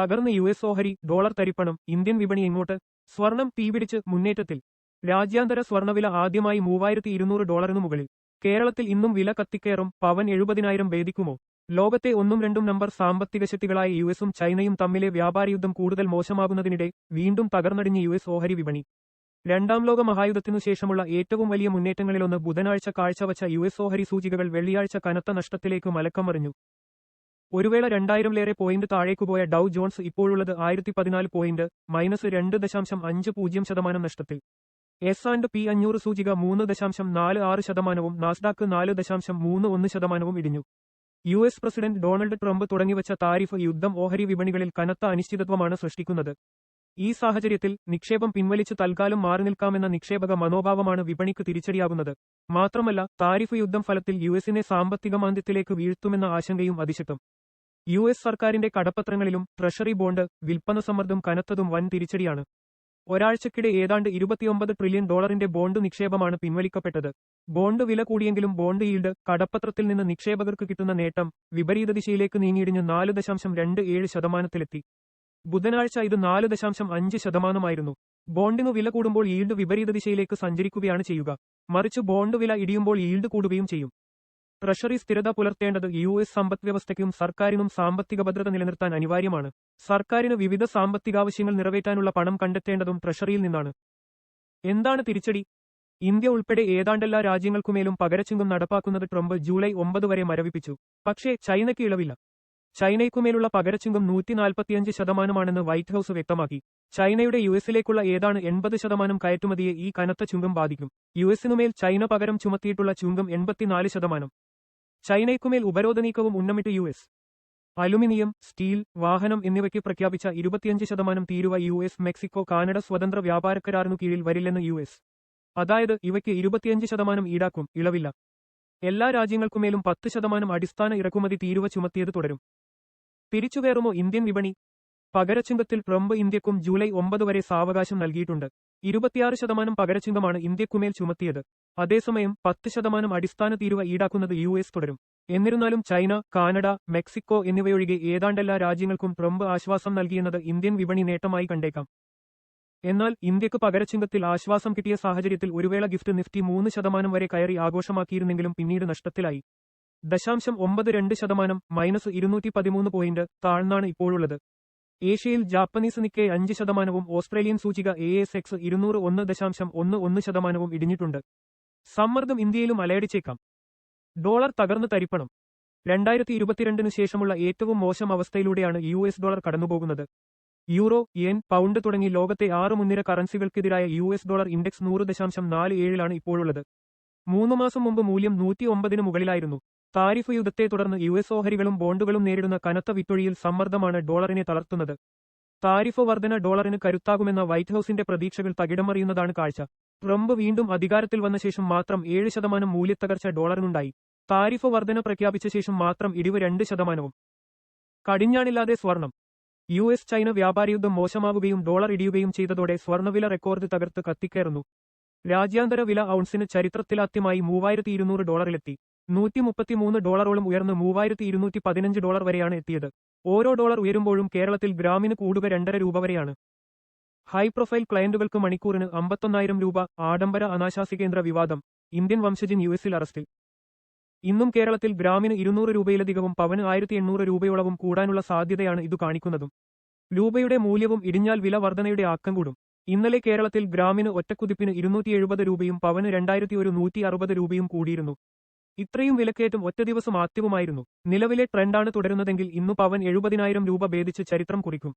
തകർന്ന് U S ഓഹരി dollar തരിപ്പണം ഇന്ത്യൻ വിപണി ഇങ്ങോട്ട് സ്വർണം തീപിടിച്ച് മുന്നേറ്റത്തിൽ രാജ്യാന്തര സ്വർണവില ആദ്യമായി മൂവായിരത്തി ഇരുന്നൂറ് ഡോളറിനു മുകളിൽ കേരളത്തിൽ ഇന്നും വില കത്തിക്കേറും പവൻ എഴുപതിനായിരം ഭേദിക്കുമോ ലോകത്തെ ഒന്നും രണ്ടും നമ്പർ സാമ്പത്തിക ശക്തികളായ യു എസും ചൈനയും തമ്മിലെ വ്യാപാര യുദ്ധം കൂടുതൽ മോശമാകുന്നതിനിടെ വീണ്ടും തകർന്നടിഞ്ഞ് യു എസ് ഓഹരി വിപണി. രണ്ടാം ലോക മഹായുദ്ധത്തിനു ശേഷമുള്ള ഏറ്റവും വലിയ മുന്നേറ്റങ്ങളിലൊന്ന് ബുധനാഴ്ച കാഴ്ചവച്ച യു എസ് ഓഹരി സൂചികകൾ വെള്ളിയാഴ്ച കനത്ത നഷ്ടത്തിലേക്ക് മലക്കം മറിഞ്ഞു ഒരുവേള രണ്ടായിരംലേറെ പോയിന്റ് താഴേക്കു പോയ ഡൌ ജോൺസ് ഇപ്പോഴുള്ളത് ആയിരത്തി പതിനാല് പോയിന്റ് മൈനസ് രണ്ട് ദശാംശം അഞ്ച് പൂജ്യം ശതമാനം നഷ്ടത്തിൽ. എസ് ആൻഡ് പി അഞ്ഞൂറ് സൂചിക മൂന്ന് ദശാംശം നാല് ആറ് ശതമാനവും നാസ്ഡാക്ക് നാല് ദശാംശം മൂന്ന് ഒന്ന് ശതമാനവും ഇടിഞ്ഞു. U S president Donald Trump തുടങ്ങിവച്ച tariff യുദ്ധം ഓഹരി വിപണികളിൽ കനത്ത അനിശ്ചിതത്വമാണ് സൃഷ്ടിക്കുന്നത്. ഈ സാഹചര്യത്തിൽ നിക്ഷേപം പിൻവലിച്ച് തൽക്കാലം മാറി നിൽക്കാമെന്ന നിക്ഷേപക മനോഭാവമാണ് വിപണിക്ക് തിരിച്ചടിയാകുന്നത്. മാത്രമല്ല താരിഫ് യുദ്ധം ഫലത്തിൽ യു എസിനെ സാമ്പത്തിക മാന്ദ്യത്തിലേക്ക് വീഴ്ത്തുമെന്ന ആശങ്കയും അതിശക്തം. യു എസ് സർക്കാരിന്റെ കടപ്പത്രങ്ങളിലും ട്രഷറി ബോണ്ട് വിൽപ്പന സമ്മർദ്ദം കനത്തതും വൻ തിരിച്ചടിയാണ്. ഒരാഴ്ചക്കിടെ ഏതാണ്ട് ഇരുപത്തിയൊമ്പത് ട്രില്യൺ ഡോളറിന്റെ ബോണ്ട് നിക്ഷേപമാണ് പിൻവലിക്കപ്പെട്ടത്. ബോണ്ട് വില കൂടിയെങ്കിലും ബോണ്ട് ഈൽഡ് കടപ്പത്രത്തിൽ നിന്ന് നിക്ഷേപകർക്ക് കിട്ടുന്ന നേട്ടം വിപരീത ദിശയിലേക്ക് നീങ്ങിയിടിഞ്ഞ് നാല് ദശാംശം രണ്ട് ഏഴ് ശതമാനത്തിലെത്തി. ബുധനാഴ്ച ഇത് നാല് ദശാംശം അഞ്ച് ശതമാനമായിരുന്നു. ബോണ്ടിനു വില കൂടുമ്പോൾ ഈൽഡ് വിപരീത ദിശയിലേക്ക് സഞ്ചരിക്കുകയാണ് ചെയ്യുക. മറിച്ച് ബോണ്ട് വില ഇടിയുമ്പോൾ ഈൽഡ് കൂടുകയും ചെയ്യും. ട്രഷറി സ്ഥിരത പുലർത്തേണ്ടത് യു എസ് സമ്പദ്വ്യവസ്ഥയ്ക്കും സർക്കാരിനും സാമ്പത്തിക ഭദ്രത നിലനിർത്താൻ അനിവാര്യമാണ്. സർക്കാരിന് വിവിധ സാമ്പത്തികാവശ്യങ്ങൾ നിറവേറ്റാനുള്ള പണം കണ്ടെത്തേണ്ടതും ട്രഷറിയിൽ നിന്നാണ്. എന്താണ് തിരിച്ചടി? ഇന്ത്യ ഉൾപ്പെടെ ഏതാണ്ടെല്ലാ രാജ്യങ്ങൾക്കുമേലും പകരച്ചുങ്കം നടപ്പാക്കുന്നത് ട്രംപ് ജൂലൈ ഒമ്പത് വരെ മരവിപ്പിച്ചു. പക്ഷേ ചൈനയ്ക്ക് ഇളവില്ല. ചൈനയ്ക്കുമേലുള്ള പകരച്ചുങ്കം നൂറ്റി നാൽപ്പത്തിയഞ്ച് ശതമാനമാണെന്ന് വൈറ്റ് ഹൌസ് വ്യക്തമാക്കി. ചൈനയുടെ യു എസിലേക്കുള്ള ഏതാണ് എൺപത് ശതമാനം കയറ്റുമതിയെ ഈ കനത്ത ചുങ്കം ബാധിക്കും. യു എസിനുമേൽ ചൈന പകരം ചുമത്തിയിട്ടുള്ള ചുങ്കം എൺപത്തിനാല് ശതമാനം. ചൈനയ്ക്കുമേൽ ഉപരോധ നീക്കവും ഉന്നമിട്ട് യു എസ്. അലുമിനിയം സ്റ്റീൽ വാഹനം എന്നിവയ്ക്ക് പ്രഖ്യാപിച്ച ഇരുപത്തിയഞ്ച് ശതമാനം തീരുവ യു എസ് മെക്സിക്കോ കാനഡ സ്വതന്ത്ര വ്യാപാര കരാറിനു കീഴിൽ വരില്ലെന്ന് യു എസ്. അതായത് ഇവയ്ക്ക് ഇരുപത്തിയഞ്ച് ശതമാനം ഈടാക്കും ഇളവില്ല. എല്ലാ രാജ്യങ്ങൾക്കുമേലും പത്ത് ശതമാനം അടിസ്ഥാന ഇറക്കുമതി തീരുവ ചുമത്തിയത് തുടരും. തിരിച്ചുകയറുമോ ഇന്ത്യൻ വിപണി? പകരച്ചുങ്കത്തിൽ ട്രംപ് ഇന്ത്യക്കും ജൂലൈ ഒമ്പത് വരെ സാവകാശം നൽകിയിട്ടുണ്ട്. ഇരുപത്തിയാറ് ശതമാനം പകരച്ചുങ്കമാണ് ഇന്ത്യക്കുമേൽ ചുമത്തിയത്. അതേസമയം പത്ത് ശതമാനം അടിസ്ഥാന തീരുവ ഈടാക്കുന്നത് യു എസ് തുടരും. എന്നിരുന്നാലും ചൈന കാനഡ മെക്സിക്കോ എന്നിവയൊഴികെ ഏതാണ്ടെല്ലാ രാജ്യങ്ങൾക്കും ട്രംപ് ആശ്വാസം നൽകിയെന്നത് ഇന്ത്യൻ വിപണി നേട്ടമായി കണ്ടേക്കാം. എന്നാൽ ഇന്ത്യയ്ക്ക് പകരച്ചുങ്കത്തിൽ ആശ്വാസം കിട്ടിയ സാഹചര്യത്തിൽ ഒരുവേള ഗിഫ്റ്റ് നിഫ്റ്റി മൂന്ന് ശതമാനം വരെ കയറി ആഘോഷമാക്കിയിരുന്നെങ്കിലും പിന്നീട് നഷ്ടത്തിലായി. ദശാംശം ഒമ്പത് രണ്ട് ശതമാനം മൈനസ് ഇരുന്നൂറ്റി പതിമൂന്ന് പോയിന്റ് താഴ്ന്നാണ് ഇപ്പോഴുള്ളത്. ഏഷ്യയിൽ ജാപ്പനീസ് നിക്കെ അഞ്ച് ശതമാനവും ഓസ്ട്രേലിയൻ സൂചിക എ എസ് എക്സ് ഇരുന്നൂറ് ഒന്ന് ദശാംശം ഒന്ന് ഒന്ന് ശതമാനവും ഇടിഞ്ഞിട്ടുണ്ട്. സമ്മർദ്ദം ഇന്ത്യയിലും അലയടിച്ചേക്കാം. ഡോളർ തകർന്ന് തരിപ്പണം. രണ്ടായിരത്തി ഇരുപത്തിരണ്ടിന് ശേഷമുള്ള ഏറ്റവും മോശം അവസ്ഥയിലൂടെയാണ് യു എസ് ഡോളർ കടന്നുപോകുന്നത്. യൂറോ യെൻ പൗണ്ട് തുടങ്ങി ലോകത്തെ ആറ് മുൻനിര കറൻസികൾക്കെതിരായ യു എസ് ഡോളർ ഇൻഡെക്സ് നൂറ് ദശാംശം നാല് ഏഴിലാണ് ഇപ്പോഴുള്ളത്. മൂന്ന് മാസം മുമ്പ് മൂല്യം നൂറ്റി ഒമ്പതിന് മുകളിലായിരുന്നു. താരിഫ് യുദ്ധത്തെ തുടർന്ന് യു എസ് ഓഹരികളും ബോണ്ടുകളും നേരിടുന്ന കനത്ത വിറ്റൊഴിയിൽ സമ്മർദ്ദമാണ് ഡോളറിനെ തളർത്തുന്നത്. താരിഫ് വർധന ഡോളറിന് കരുത്താകുമെന്ന വൈറ്റ് ഹൌസിന്റെ പ്രതീക്ഷകൾ തകിടമറിയുന്നതാണ് കാഴ്ച. ട്രംപ് വീണ്ടും അധികാരത്തിൽ വന്ന ശേഷം മാത്രം ഏഴ് ശതമാനം മൂല്യത്തകർച്ച ഡോളറിനുണ്ടായി. താരിഫ് വർധന പ്രഖ്യാപിച്ച ശേഷം മാത്രം ഇടിവ് രണ്ട് ശതമാനവും. കടിഞ്ഞാണില്ലാതെ സ്വർണം. യു എസ് ചൈന വ്യാപാരയുദ്ധം മോശമാവുകയും ഡോളർ ഇടിയുകയും ചെയ്തതോടെ സ്വർണവില റെക്കോർഡ് തകർത്ത് കത്തിക്കയറുന്നു രാജ്യാന്തര വില ഔൺസിന് ചരിത്രത്തിലാദ്യമായി മൂവായിരത്തി ഇരുന്നൂറ് ഡോളറിലെത്തി. നൂറ്റി മുപ്പത്തിമൂന്ന് ഡോളറോളം ഉയർന്ന് മൂവായിരത്തി ഇരുന്നൂറ്റി പതിനഞ്ച് ഡോളർ വരെയാണ് എത്തിയത്. ഓരോ ഡോളർ ഉയരുമ്പോഴും കേരളത്തിൽ ഗ്രാമിന് കൂടുക രണ്ടര രൂപ വരെയാണ്. ഹൈ പ്രൊഫൈൽ ക്ലയന്റുകൾക്ക് മണിക്കൂറിന് അമ്പത്തൊന്നായിരം രൂപ ആഡംബര അനാശാസ്യകേന്ദ്ര വിവാദം ഇന്ത്യൻ വംശജൻ യു എസിൽ അറസ്റ്റിൽ. ഇന്നും കേരളത്തിൽ ഗ്രാമിന് ഇരുന്നൂറ് രൂപയിലധികവും പവന് ആയിരത്തി എണ്ണൂറ് രൂപയോളവും കൂടാനുള്ള സാധ്യതയാണ് ഇത് കാണിക്കുന്നതും. രൂപയുടെ മൂല്യവും ഇടിഞ്ഞാൽ വില വർധനയുടെ ആക്കം കൂടും. ഇന്നലെ കേരളത്തിൽ ഗ്രാമിന് ഒറ്റക്കുതിപ്പിന് ഇരുന്നൂറ്റി രൂപയും പവന് രണ്ടായിരത്തി ഒരു നൂറ്റി അറുപത് രൂപയും കൂടിയിരുന്നു. ഇത്രയും വിലക്കയറ്റം ഒറ്റ ദിവസം ആദ്യവുമായിരുന്നു. നിലവിലെ ട്രെൻഡാണ് തുടരുന്നതെങ്കിൽ ഇന്നു പവൻ എഴുപതിനായിരം രൂപ ഭേദിച്ച് ചരിത്രം കുറിക്കും.